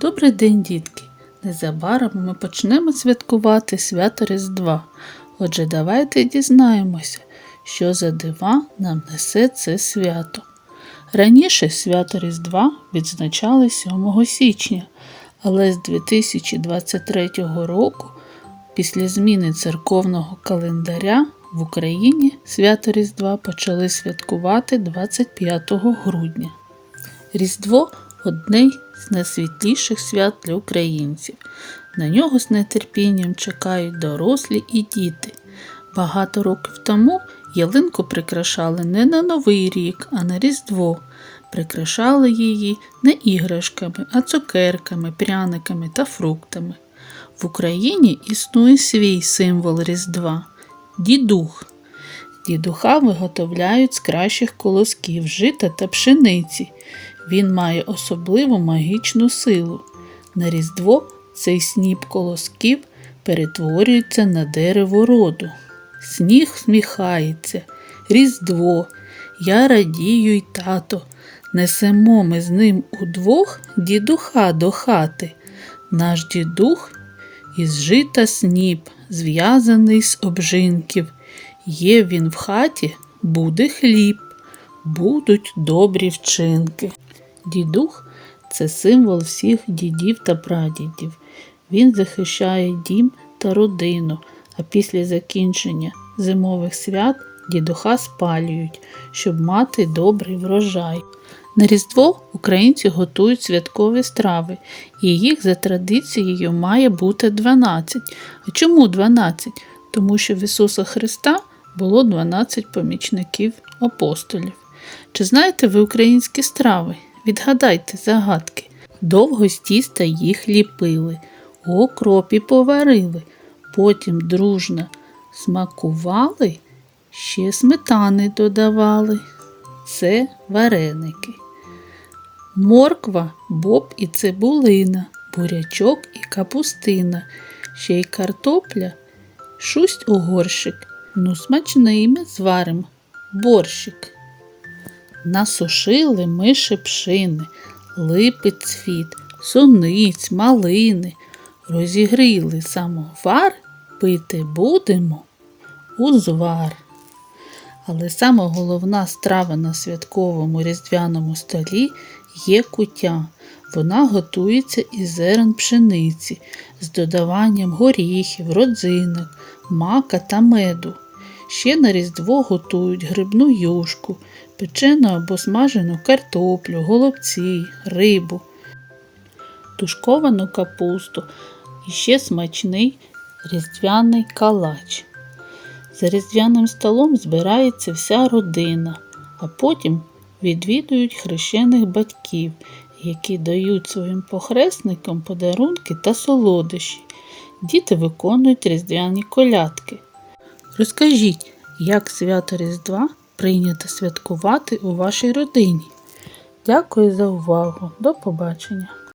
Добрий день, дітки! Незабаром ми почнемо святкувати свято Різдва. Отже, давайте дізнаємося, що за дива нам несе це свято. Раніше свято Різдва відзначали 7 січня, але з 2023 року, після зміни церковного календаря, в Україні свято Різдва почали святкувати 25 грудня. Різдво одне з найсвітліших свят для українців. На нього з нетерпінням чекають дорослі і діти. Багато років тому ялинку прикрашали не на Новий рік, а на Різдво. Прикрашали її не іграшками, а цукерками, пряниками та фруктами. В Україні існує свій символ Різдва дідух. Дідуха виготовляють з кращих колосків жита та пшениці. Він має особливу магічну силу. На Різдво цей сніп колосків перетворюється на дерево роду. Сніг сміхається, Різдво, я радію й тато. Несемо ми з ним удвох дідуха до хати. Наш дідух із жита сніп, зв'язаний з обжинків. Є він в хаті, буде хліб, будуть добрі вчинки. Дідух це символ всіх дідів та прадідів. Він захищає дім та родину, а після закінчення зимових свят дідуха спалюють, щоб мати добрий врожай. На Різдво українці готують святкові страви, і їх за традицією має бути 12. А чому 12? Тому що в Ісуса Христа було 12 помічників апостолів. Чи знаєте ви українські страви? Відгадайте загадки. Довго з тіста їх ліпили, окропі поварили, потім дружно смакували, ще сметани додавали. Це вареники. Морква, боб і цибулина, бурячок і капустина, ще й картопля, шусть у горщик. Ну, смачний ми зварим борщик. Насушили ми шипшини, липи цвіт, суниць, малини, розігріли самовар, пити будемо узвар. Але сама головна страва на святковому різдвяному столі є куття. Вона готується із зерен пшениці з додаванням горіхів, родзинок, мака та меду. Ще на Різдво готують грибну юшку, печену або смажену картоплю, голубці, рибу, тушковану капусту і ще смачний різдвяний калач. За різдвяним столом збирається вся родина, а потім відвідують хрещених батьків, які дають своїм похресникам подарунки та солодощі. Діти виконують різдвяні колядки. Розкажіть, як свято Різдва прийнято святкувати у вашій родині. Дякую за увагу. До побачення!